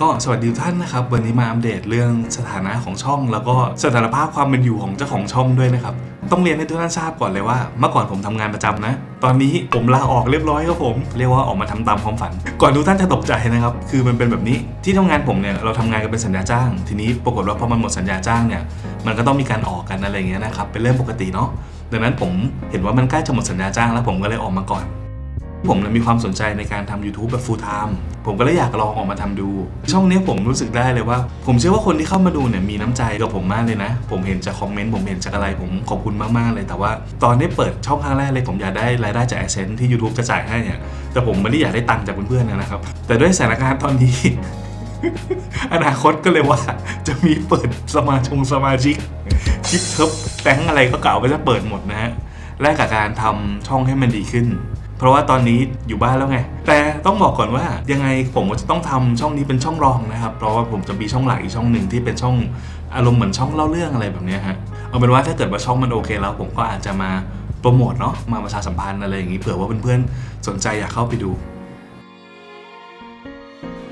ก็สวัสดีทุกท่านนะครับ วันนี้มาอัปเดตเรื่องสถานะของช่อง แล้วก็สถานภาพความเป็นอยู่ของเจ้าของช่องด้วยนะครับ ต้องเรียนให้ทุกท่านทราบก่อนเลยว่า เมื่อก่อนผมทำงานประจำนะ ตอนนี้ผมลาออกเรียบร้อยครับผม เรียกว่าออกมาทำตามความฝัน ก่อนทุกท่านจะตกใจนะครับ คือมันเป็นแบบนี้ ที่ทำงานผมเนี่ยเราทำงานกันเป็นสัญญาจ้าง ทีนี้ปรากฏว่าพอมันหมดสัญญาจ้างเนี่ย มันก็ต้องมีการออกกันอะไรเงี้ยนะครับ เป็นเรื่องปกติเนาะ ดังนั้นผมเห็นว่ามันใกล้จะหมดสัญญาจ้างแล้วผมก็เลยออกมาก่อน ผมเนี่ยมีความสนใจในการทำ YouTube แบบ full time ผมก็เลยอยากลองออกมาทำดู ช่องนี้ผมรู้สึกได้เลยว่า ผมเชื่อว่าคนที่เข้ามาดูเนี่ยมีน้ำใจกับผมมากเลยนะ ผมเห็นจากคอมเมนต์ผมเห็นจากอะไรผมขอบคุณมากๆเลย แต่ว่าตอนได้เปิดช่องครั้งแรกเลยผมอยากได้รายได้จาก AdSense ที่ YouTube จะจ่ายให้เนี่ยแต่ผมไม่ได้อยากได้ตังค์จากเพื่อนๆนะครับ แต่ด้วยสถานการณ์ตอนนี้ อนาคตก็เลยว่าจะมีเปิดสมาชงสมาชิกคลิปเทิบแตงอะไรก็เก่าก็จะเปิดหมดนะฮะแลกกับการทำช่องให้มันดีขึ้น เพราะว่าตอนนี้อยู่บ้านแล้วไง แต่ต้องบอกก่อนว่ายังไงผมก็จะต้องทำช่องนี้เป็นช่องรองนะครับ เพราะว่าผมจะมีช่องหลักอีกช่องหนึ่งที่เป็นช่องอารมณ์เหมือนช่องเล่าเรื่องอะไรแบบนี้ฮะ เอาเป็นว่าถ้าเกิดว่าช่องมันโอเคแล้วผมก็อาจจะมาโปรโมทเนาะ มาประชาสัมพันธ์อะไรอย่างนี้เผื่อว่าเพื่อนๆสนใจอยากเข้าไปดู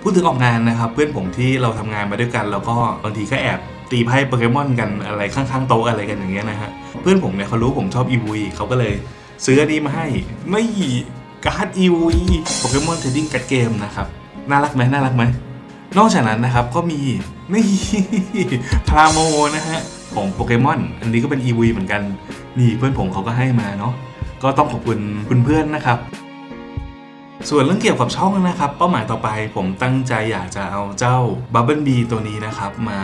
พูดถึงออกงานนะครับ เพื่อนผมที่เราทำงานมาด้วยกัน แล้วก็บางทีก็แอบตีไพ่โปเกมอนกันอะไรข้างๆโต๊ะอะไรกันอย่างเงี้ยนะฮะเพื่อนผมเนี่ยเขารู้ผมชอบอีวีเขาก็เลย ซื้ออันนี้มาให้ ไม่การ์ดอีวีโปเกมอนเทรดดิ้งการ์ดเกมนะครับ น่ารักไหมน่ารักไหม นอกจากนั้นนะครับก็มีนี่พราโมนะฮะของโปเกมอนอันนี้ก็เป็น EV เหมือนกัน นี่เพื่อนผมเขาก็ให้มาเนาะก็ต้องขอบคุณคุณเพื่อนนะครับ ส่วนเรื่องเกี่ยวกับช่องนะครับ เป้าหมายต่อไปผมตั้งใจอยากจะเอาเจ้า Bubble Bee ตัวนี้นะครับ มา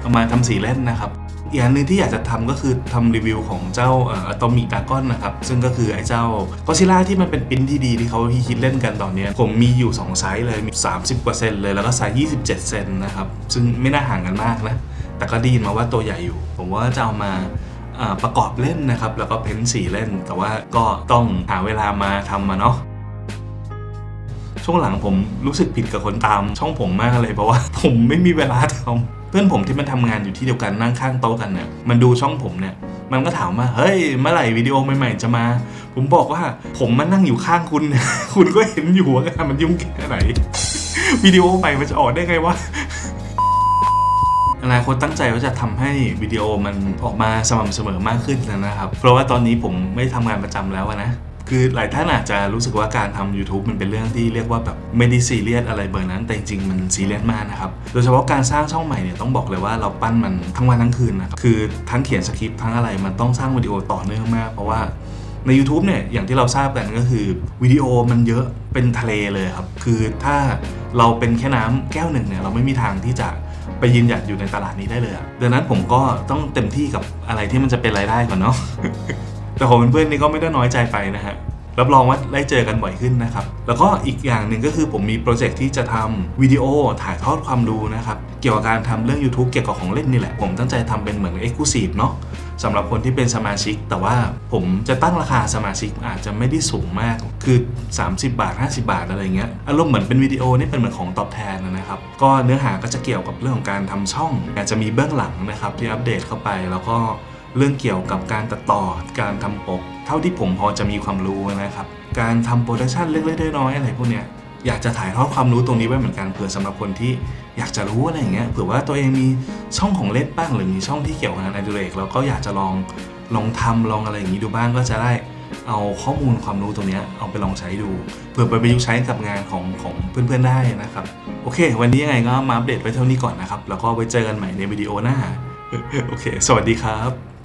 เอามาทำสีเล่นนะครับ อีกอันหนึงที่อยากจะทำก็คือทำรีวิวของเจ้าอะตอมิดากอนนะครับ ซึ่งก็คือไอ้เจ้าก็ซิล่าที่มันเป็นปริ้นที่ดีที่เขาฮิตเล่นกันตอนนี้ ผมมีอยู่ 2 ไซส์เลยมี 30 กว่าเซนเลย แล้วก็ไซส์ 27 เซนนะครับ ซึ่งไม่น่าห่างกันมากนะ แต่ก็ไดีนมาว่าตัวใหญ่อยู่ ผมว่าจะเอามาอ่าประกอบเล่นนะครับ แล้วก็เพ้นสีเล่น แต่ว่าก็ต้องหาเวลามาทำมาเนาะช่วงหลังผมรู้สึกผิดกับคนตามช่องผมมากเลยเพราะว่าผมไม่มีเวลาทำ เพื่อนผมที่มันทำงานอยู่ที่เดียวกันนั่งข้างโต๊ะกันเนี่ยมันดูช่องผมเนี่ยมันก็ถามว่าเฮ้ยเมื่อไหร่วิดีโอใหม่ๆจะมา ผมบอกว่าผมมานั่งอยู่ข้างคุณ คุณก็เห็นอยู่ว่างานมันยุ่งแค่ไหนวิดีโอใหม่มันจะออกได้ไงวะอนาคตตั้งใจว่าจะทำให้วิดีโอมันออกมาสม่ำเสมอมากขึ้นนะครับ เพราะว่าตอนนี้ผมไม่ทำงานประจำแล้วนะ คือหลายท่านอาจจะรู้สึกว่าการทำ YouTube มันเป็นเรื่องที่เรียกว่าแบบไม่ได้ซีเรียสอะไรเบอร์นั้น แต่จริงๆมันซีเรียสมากนะครับ โดยเฉพาะการสร้างช่องใหม่เนี่ยต้องบอกเลยว่าเราปั้นมันทั้งวันทั้งคืนนะครับ คือทั้งเขียนสคริปต์ทั้งอะไรมันต้องสร้างวิดีโอต่อเนื่องมาก เพราะว่าใน YouTube เนี่ยอย่างที่เราทราบกันก็คือวิดีโอมันเยอะเป็นทะเลเลยครับ คือถ้าเราเป็นแค่น้ำแก้วหนึ่งเนี่ยเราไม่มีทางที่จะไปยืนหยัดอยู่ในตลาดนี้ได้เลยดังนั้นผมก็ต้องเต็มที่กับอะไรที่มันจะเป็นรายได้ก่อนเนาะ แต่ของเพื่อนๆนี่ก็ไม่ได้น้อยใจไปนะฮะรับรองว่าได้เจอกันบ่อยขึ้นนะครับ แล้วก็อีกอย่างหนึ่งก็คือผมมีโปรเจกต์ที่จะทำวิดีโอถ่ายทอดความรู้นะครับ เกี่ยวกับการทำเรื่อง YouTube เกี่ยวกับของเล่นนี่แหละ ผมตั้งใจทำเป็นเหมือน Exclusive เนาะสำหรับคนที่เป็นสมาชิก แต่ว่าผมจะตั้งราคาสมาชิกอาจจะไม่ได้สูงมาก คือ 30 บาท 50 บาทอะไรเงี้ย อารมณ์เหมือนเป็นวิดีโอนี่เป็นเหมือนของตอบแทนนะครับ ก็เนื้อหาก็จะเกี่ยวกับเรื่องของการทำช่อง อาจจะมีเบื้องหลังนะครับที่อัปเดตเข้าไปแล้วก็ เรื่องเกี่ยวกับการตัดต่อการทำปก เท่าที่ผมพอจะมีความรู้นะครับ การทำโปรดักชันเล็กๆน้อยๆอะไรพวกเนี้ยอยากจะถ่ายทอดความรู้ตรงนี้ไว้เหมือนกันเผื่อสำหรับคนที่อยากจะรู้อะไรอย่างเงี้ยเผื่อว่าตัวเองมีช่องของเล่นบ้างหรือมีช่องที่เกี่ยวกับงานอดิเรกแล้วก็อยากจะลองลองทำลองอะไรอย่างนี้ดูบ้างก็จะได้เอาข้อมูลความรู้ตรงเนี้ยเอาไปลองใช้ดูเผื่อไปประยุกต์ใช้กับงานของของเพื่อนๆได้นะครับ โอเค วันนี้ยังไงก็มาอัปเดตไว้เท่านี้ก่อนนะครับ แล้วก็ไว้เจอกันใหม่ในวิดีโอหน้า โอเค สวัสดีครับ